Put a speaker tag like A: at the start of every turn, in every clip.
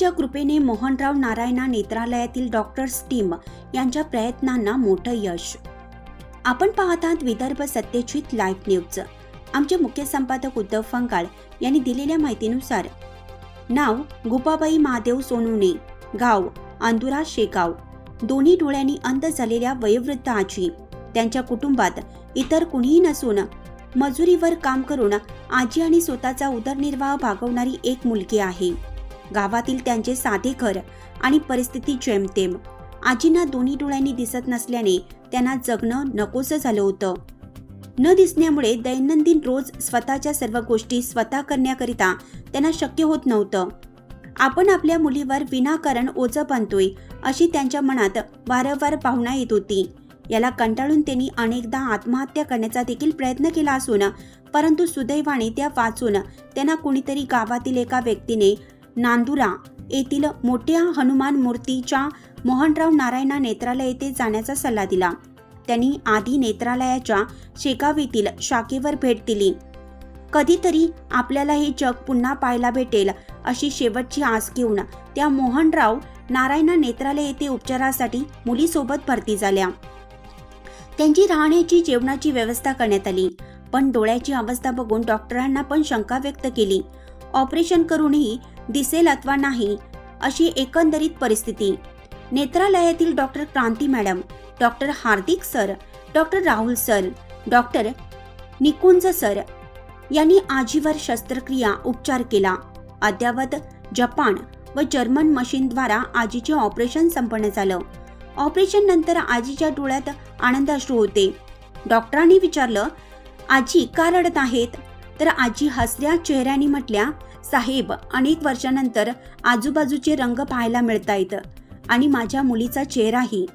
A: देवीच्या कृपेने मोहनराव नारायणा नेत्रालयातील डॉक्टर्स टीम यांच्या प्रयत्नांना मोठं यश. आपण पाहतात विदर्भ सत्यजित लाईव्ह न्यूज. आमचे मुख्य संपादक उद्धव फंगाळ यांनी दिलेल्या माहितीनुसार नाव गुपाबाई महादेव सोनुने गाव अंदुरा शेगाव. दोन्ही डोळ्यांनी अंध झालेल्या वयोवृद्ध आजी त्यांच्या कुटुंबात इतर कुणीही नसून मजुरीवर काम करून आजी आणि स्वतःचा उदरनिर्वाह भागवणारी एक मुलगी आहे. गावातील त्यांचे साधे घर आणि परिस्थिती जेमतेम. आजींना दोन्ही डोळ्यांनी दिसत नसल्याने त्यांना जगणं नकोसं झालं होतं. न दिसण्यामुळे दैनंदिन रोज स्वतःच्या सर्व गोष्टी स्वतः करण्याकरिता त्यांना शक्य होत नव्हतं. आपण आपल्या मुलीवर विनाकारण ओझं बांधतोय अशी त्यांच्या मनात वारंवार पाहुणा येत होती. याला कंटाळून त्यांनी अनेकदा आत्महत्या करण्याचा देखील प्रयत्न केला असून परंतु सुदैवाने त्या वाचून त्यांना कुणीतरी गावातील एका व्यक्तीने नांदुरा येथील मोठ्या हनुमान मूर्तीच्या मोहनराव नारायणा नेत्रालय येथे जाण्याचा सल्ला दिला. त्यांनी आधी नेत्रालयाच्या शेगाव येथील शाखेवर भेट दिली. कधीतरी आपल्याला हे जग पुन्हा पाहायला भेटेल अशी शेवटची आस घेऊन त्या मोहनराव नारायणा नेत्रालय येथे उपचारासाठी मुलीसोबत भरती झाल्या. त्यांची राहण्याची जेवणाची व्यवस्था करण्यात आली. पण डोळ्याची अवस्था बघून डॉक्टरांना पण शंका व्यक्त केली. ऑपरेशन करूनही दिसेल अथवा नाही अशी एकंदरीत परिस्थिती. नेत्रालयातील doctor Kranti madam doctor Hardik sir doctor Rahul sir doctor Nikunj sir यांनी आजीवर शस्त्रक्रिया उपचार केला. अद्यावत जपान व जर्मन मशीनद्वारा आजीचे ऑपरेशन संपन्न झालं. ऑपरेशन नंतर आजीच्या डोळ्यात आनंद अश्रू होते. डॉक्टरांनी विचारलं आजी का रडत आहेत? तर आजी हसल्या चेहऱ्याने म्हटल्या साहेब अनेक वर्षानंतर आजूबाजूचे रंग पाहायला मिळतायत आणि माझ्या मुलीचा चेहराही.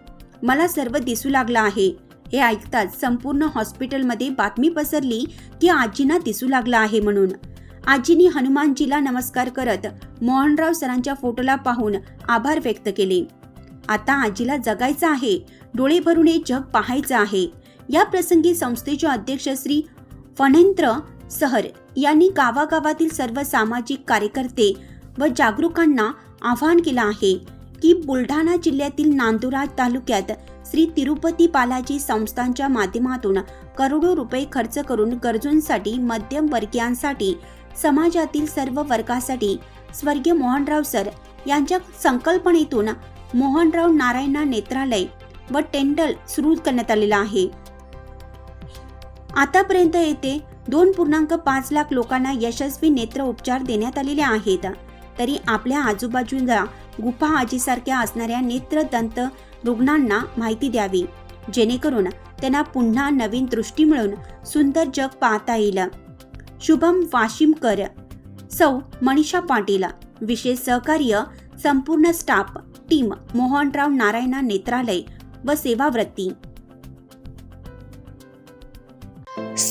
A: मला सर्व दिसू लागला आहे. हे ऐकताच संपूर्ण हॉस्पिटलमध्ये बातमी पसरली की आजीना दिसू लागला आहे म्हणून. आजीनी हनुमानजीला नमस्कार करत मोहनराव सरांच्या फोटोला पाहून आभार व्यक्त केले. आता आजीला जगायचं आहे. डोळे भरून हे जग पाहायचं आहे. या प्रसंगी संस्थेचे अध्यक्ष श्री फणेंद्र सहर यांनी गावागावातील सर्व सामाजिक कार्यकर्ते व जागरूकांना आवाहन केलं आहे की बुलढाणा जिल्ह्यातील नांदुरा तालुक्यात श्री तिरुपती बालाजी संस्थांच्या माध्यमातून करोडो रुपये खर्च करून गरजूंसाठी मध्यम वर्गीयांसाठी समाजातील सर्व वर्गासाठी स्वर्गीय मोहनराव सर यांच्या संकल्पनेतून मोहनराव नारायणा नेत्रालय व टेंडल सुरू करण्यात आलेला आहे. आतापर्यंत येथे दोन पूर्णांक पाच लाख लोकांना यशस्वी नेत्र उपचार देण्यात आलेले आहेत. तरी आपल्या आजूबाजूला गुफा आजीसारख्या असणाऱ्या नेत्रदंत रुग्णांना माहिती द्यावी. जेणेकरून त्यांना पुन्हा नवीन दृष्टी मिळून सुंदर जग पाहता येईल. शुभम वाशिमकर. सौ. मनीषा पाटील. विशेष सहकार्य संपूर्ण स्टाफ टीम मोहनराव नारायणा नेत्रालय व सेवावृत्ती.